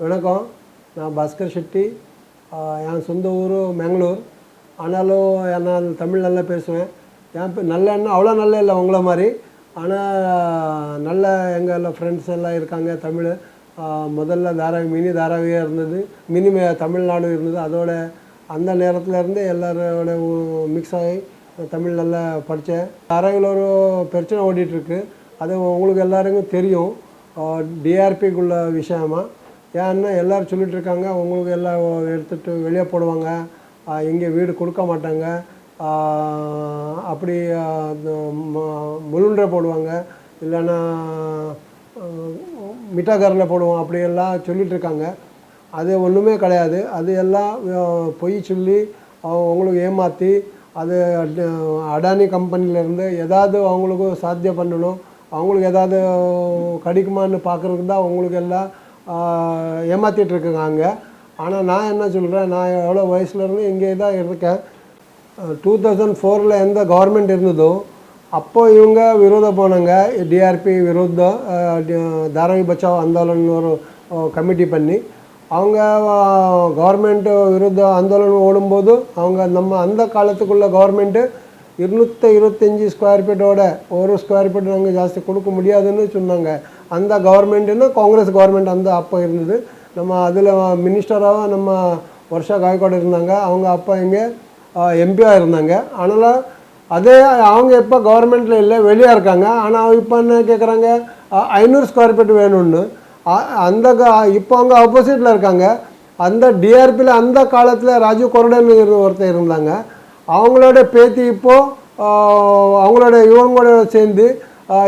வணக்கம். நான் பாஸ்கர் ஷெட்டி. என் சொந்த ஊர் மேங்களூர். ஆனாலும் நான் தமிழ் நல்லா பேசுவேன். என் பே- நல்ல எண்ணம் அவ்வளோ நல்ல இல்லை உங்கள மாதிரி. ஆனால் நல்ல எங்கள் எல்லாம் ஃப்ரெண்ட்ஸ் எல்லாம் இருக்காங்க தமிழ். முதல்ல தாராவி மினி தாராவியாக இருந்தது. மினி தமிழ்நாடு இருந்தது. அதோட அந்த நேரத்தில் இருந்து எல்லாரோட மிக்ஸ் ஆகி தமிழ் நல்லா படித்தேன். தாராவியில் ஒரு பிரச்சனை ஓடிட்டுருக்கு. அது உங்களுக்கு எல்லாருக்கும் தெரியும். டிஆர்பிக்குள்ள விஷயமா. ஏன்னா எல்லோரும் சொல்லிகிட்டு இருக்காங்க உங்களுக்கு எல்லாம் எடுத்துகிட்டு வெளியே போடுவாங்க இங்கே வீடு கொடுக்க மாட்டாங்க அப்படி முழுன்ற போடுவாங்க இல்லைன்னா மிட்டாக்காரில் போடுவோம் அப்படியெல்லாம் சொல்லிகிட்ருக்காங்க அது ஒன்றுமே கிடையாது. அது எல்லாம் பொய் சொல்லி அவங்க ஏமாற்றி அது அடானி கம்பெனிலேருந்து ஏதாவது அவங்களுக்கு சாத்தியம் பண்ணணும் அவங்களுக்கு ஏதாவது கிடைக்குமான்னு பார்க்குறதுக்கு தான் அவங்களுக்கு எல்லாம் ஏமாற்றிட்டு ஏமாத்திட்டு இருக்காங்க ஆனால் நான் என்ன சொல்கிறேன் நான் எவ்வளோ வயசுலேருந்து இங்கே தான் இருக்கேன். டூ தௌசண்ட் ஃபோரில் எந்த கவர்மெண்ட் இருந்ததோ அப்போ இவங்க விரோதம் போனாங்க. டிஆர்பி விரோதம் தாராவி பச்சாவ் ஆந்தோலன் ஒரு கமிட்டி பண்ணி. அவங்க கவர்மெண்ட்டு விருத்த ஆந்தோலன் ஓடும்போது அவங்க நம்ம அந்த காலத்துக்குள்ள கவர்மெண்ட்டு இருநூற்றி இருபத்தஞ்சி ஸ்கொயர் ஃபீட்டோட ஒரு ஸ்கொயர் ஃபீட் நாங்கள் ஜாஸ்தி கொடுக்க முடியாதுன்னு சொன்னாங்க. அந்த கவர்மெண்ட்டுன்னா காங்கிரஸ் கவர்மெண்ட் அந்த அப்போ இருந்தது. நம்ம அதில் மினிஸ்டராக நம்ம வருஷா காய்கோடு இருந்தாங்க. அவங்க அப்பா இங்கே எம்பியாக இருந்தாங்க. அதனால் அதே அவங்க இப்போ கவர்மெண்ட்டில் இல்லை வெளியே இருக்காங்க. ஆனால் இப்போ என்ன கேட்குறாங்க ஐநூறு ஸ்கொயர் ஃபீட் வேணும்னு. அந்த இப்போ அவங்க ஆப்போசிட்டில் இருக்காங்க. அந்த டிஆர்பியில் அந்த காலத்தில் ராஜீவ் கொரடன் ஒருத்தர் இருந்தாங்க. அவங்களோட பேத்தி இப்போது அவங்களோட இவங்களோட சேர்ந்து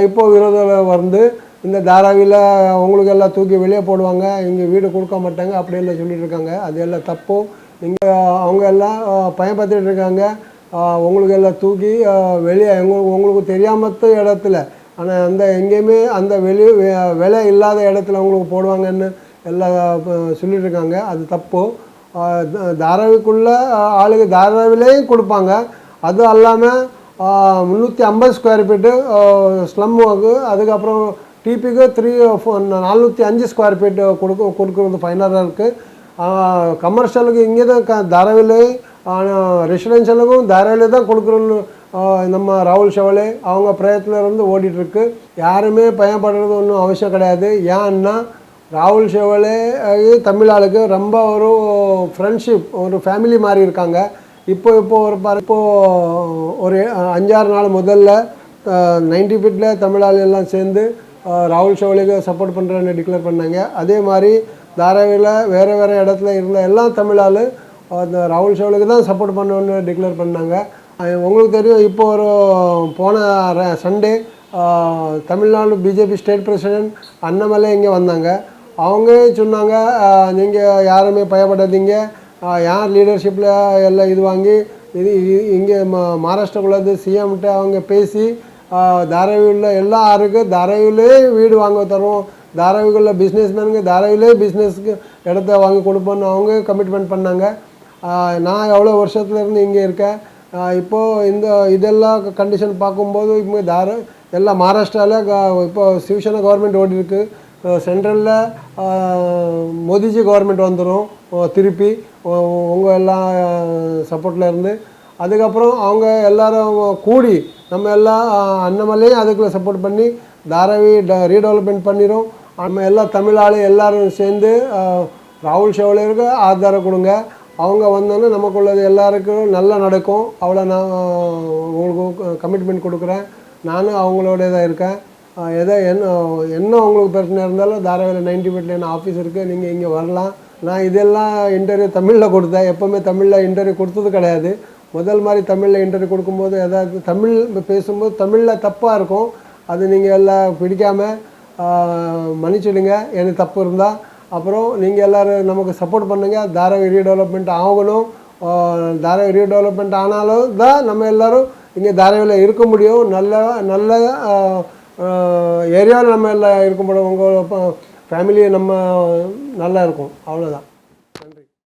இப்போது இப்போ வந்து இந்த தாராவியில் அவங்களுக்கு எல்லாம் தூக்கி வெளியே போடுவாங்க. இங்கே வீடு கொடுக்க மாட்டாங்க. அப்படியெல்லாம் சொல்லிட்டு இருக்காங்க. அது எல்லாம் தப்பு. நீங்கள் அவங்க எல்லாம் பயன்படுத்திகிட்டு பயன்படுத்திட்டு இருக்காங்க. உங்களுக்கு எல்லாம் தூக்கி வெளியே எங்களுக்கு உங்களுக்கு தெரியாமத்த இடத்துல ஆனால் அந்த எங்கேயுமே அந்த வெளி விலை இல்லாத இடத்துல அவங்களுக்கு போடுவாங்கன்னு எல்லாம் ஆஹ் சொல்லிட்டு இருக்காங்க. அது தப்பு. தாராவிக்குள்ளே ஆளுங்க தாராவிலேயும் கொடுப்பாங்க. அது அல்லாமல் முந்நூற்றி ஐம்பது ஸ்கொயர் ஃபீட்டு ஸ்லம்முக்கு அதுக்கப்புறம் டிபிக்கு த்ரீ நானூற்றி அஞ்சு ஸ்கொயர் ஃபீட்டு கொடுக்க கொடுக்குறது ஃபைனலாக இருக்குது கமர்ஷியலுக்கு இங்கே தான் க தாராவிலே ரெசிடென்ஷியலுக்கும் தாராவிலே தான் கொடுக்குறோன்னு நம்ம ராகுல் ஷவலே அவங்க பிரயத்தில் இருந்து ஓடிட்டுருக்கு யாருமே பயன்படுறது ஒன்றும் அவசியம் கிடையாது. ஏன்னா ராகுல் ஷெவலே தமிழ் ஆளுக்கு ரொம்ப ஒரு ஃப்ரெண்ட்ஷிப் ஒரு ஃபேமிலி மாதிரி இருக்காங்க. இப்போ இப்போ ஒரு பாரு இப்போது ஒரு அஞ்சாறு நாள் முதல்ல நைன்டி ஃபிட்டில் தமிழ் ஆள் எல்லாம் சேர்ந்து ராகுல் ஷெவலுக்கு சப்போர்ட் பண்ணுறேன்னு டிக்ளேர் பண்ணாங்க. அதே மாதிரி தாராவியில் வேறு வேறு இடத்துல இருந்த எல்லா தமிழ் ஆள் அந்த ராகுல் ஷெவலுக்கு தான் சப்போர்ட் பண்ணணும்னு டிக்ளேர் பண்ணாங்க. உங்களுக்கு தெரியும் இப்போ ஒரு போன Sunday Tamil Nadu BJP state president Annamalai இங்கே வந்தாங்க. அவங்க சொன்னாங்க நீங்கள் யாருமே பயப்படாதீங்க. யார் லீடர்ஷிப்பில் எல்லாம் இது வாங்கி இது இங்கே ம மகாராஷ்டிரக்குள்ளது சிஎம்கிட்ட அவங்க பேசி தாராவியில் எல்லா ஆறுக்கும் தாராவிலே வீடு வாங்க தருவோம். தாராவிக்குள்ள பிஸ்னஸ்மேனுங்க தாராவிலே பிஸ்னஸ்க்கு இடத்த வாங்கி கொடுப்போன்னு அவங்க கமிட்மெண்ட் பண்ணாங்க. நான் எவ்வளோ வருஷத்துலேருந்து இங்கே இருக்கேன். இப்போது இந்த இதெல்லாம் கண்டிஷன் பார்க்கும்போது இப்போ தார எல்லாம் மகாராஷ்டிராவில் இப்போ சிவசேனா கவர்மெண்ட் ஓடி இருக்குது சென்ட்ரலில் மோதிஜி கவர்மெண்ட் வந்துடும் திருப்பி. உங்கள் எல்லாம் சப்போர்ட்டில் இருந்து. அதுக்கப்புறம் அவங்க எல்லாரும் கூடி நம்ம எல்லாம் அண்ணமலையும் அதுக்குள்ள சப்போர்ட் பண்ணி தாராவி ட ரீடெவலப்மெண்ட் பண்ணிடும் நம்ம எல்லா தமிழாளி எல்லோரும் எல்லாரும் சேர்ந்து ராகுல் ஷெவலேருக்கு ஆதாரம் கொடுங்க. அவங்க வந்தோன்னே நமக்குள்ளது எல்லாருக்கும் நல்லா நடக்கும். அவ்வளோ நான் உங்களுக்கு கமிட்மெண்ட் கொடுக்குறேன். நானும் அவங்களோட தான் இருக்கேன். எதோ என்ன என்ன உங்களுக்கு பிரச்சனை இருந்தாலும் தாராவியில் நைன்டி ஃபீட்டில் என்ன ஆஃபீஸ் இருக்குது நீங்கள் இங்கே வரலாம். நான் இதெல்லாம் இன்டர்வியூ தமிழில் கொடுத்தேன் எப்போவுமே தமிழில் இன்டர்வியூ கொடுத்தது கிடையாது. முதல் மாதிரி தமிழில் இன்டர்வியூ கொடுக்கும்போது ஏதாவது தமிழ் பேசும்போது தமிழில் தப்பாக இருக்கும். அது நீங்கள் எல்லாம் பிடிக்காமல் மன்னிச்சிடுங்க எனக்கு தப்பு இருந்தால் அப்புறம் நீங்கள் எல்லோரும் நமக்கு சப்போர்ட் பண்ணுங்கள் தாராவி ரீடெவலப்மெண்ட் ஆகணும். தாராவி ரீடெவலப்மெண்ட் ஆனாலும் தான் நம்ம எல்லோரும் இங்கே தாராவியில் இருக்க முடியும். நல்ல நல்ல ஏரியாவில் நம்ம எல்லாம் இருக்க முடியும் உங்கள் ஃபேமிலி நம்ம நல்லா இருக்கும். அவ்வளோதான்